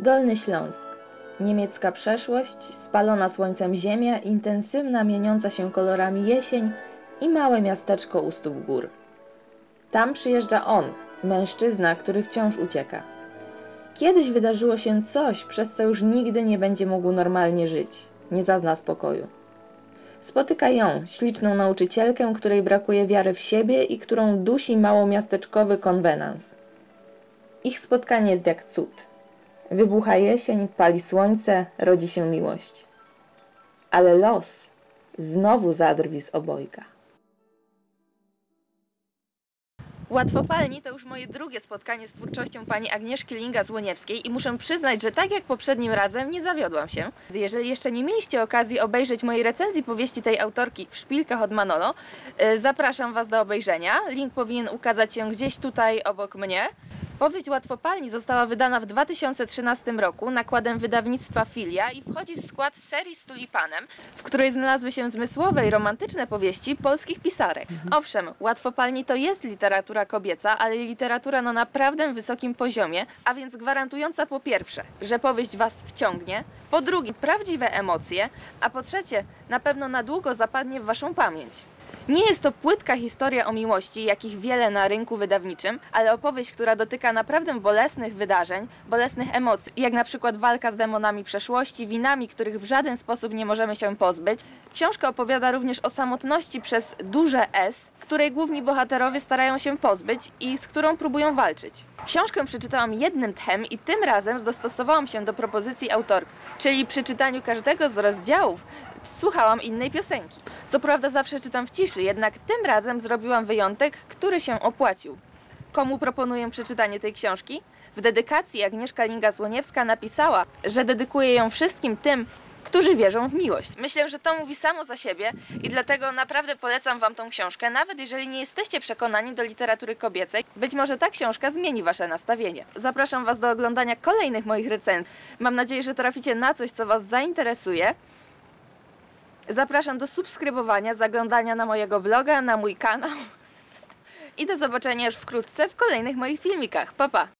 Dolny Śląsk. Niemiecka przeszłość, spalona słońcem ziemia, intensywna, mieniąca się kolorami jesień i małe miasteczko u stóp gór. Tam przyjeżdża on, mężczyzna, który wciąż ucieka. Kiedyś wydarzyło się coś, przez co już nigdy nie będzie mógł normalnie żyć, nie zazna spokoju. Spotyka ją, śliczną nauczycielkę, której brakuje wiary w siebie i którą dusi małomiasteczkowy konwenans. Ich spotkanie jest jak cud. Wybucha jesień, pali słońce, rodzi się miłość. Ale los znowu zadrwi z obojga. Łatwopalni to już moje drugie spotkanie z twórczością pani Agnieszki Linga-Złoniewskiej i muszę przyznać, że tak jak poprzednim razem nie zawiodłam się. Jeżeli jeszcze nie mieliście okazji obejrzeć mojej recenzji powieści tej autorki w szpilkach od Manolo, y, zapraszam Was do obejrzenia. Link powinien ukazać się gdzieś tutaj obok mnie. Powieść Łatwopalni została wydana w 2013 roku nakładem wydawnictwa Filia i wchodzi w skład serii z Tulipanem, w której znalazły się zmysłowe i romantyczne powieści polskich pisarek. Owszem, Łatwopalni to jest literatura kobieca, ale literatura na naprawdę wysokim poziomie, a więc gwarantująca po pierwsze, że powieść Was wciągnie, po drugie, prawdziwe emocje, a po trzecie, na pewno na długo zapadnie w Waszą pamięć. Nie jest to płytka historia o miłości, jakich wiele na rynku wydawniczym, ale opowieść, która dotyka naprawdę bolesnych wydarzeń, bolesnych emocji, jak na przykład walka z demonami przeszłości, winami, których w żaden sposób nie możemy się pozbyć. Książka opowiada również o samotności przez duże S, której główni bohaterowie starają się pozbyć i z którą próbują walczyć. Książkę przeczytałam jednym tchem i tym razem dostosowałam się do propozycji autorki, czyli przy czytaniu każdego z rozdziałów słuchałam innej piosenki. Co prawda zawsze czytam w ciszy, jednak tym razem zrobiłam wyjątek, który się opłacił. Komu proponuję przeczytanie tej książki? W dedykacji Agnieszka Linga-Złoniewska napisała, że dedykuje ją wszystkim tym, którzy wierzą w miłość. Myślę, że to mówi samo za siebie i dlatego naprawdę polecam Wam tą książkę, nawet jeżeli nie jesteście przekonani do literatury kobiecej. Być może ta książka zmieni Wasze nastawienie. Zapraszam Was do oglądania kolejnych moich recenzji. Mam nadzieję, że traficie na coś, co Was zainteresuje. Zapraszam do subskrybowania, zaglądania na mojego bloga, na mój kanał. I do zobaczenia już wkrótce w kolejnych moich filmikach. Pa, pa!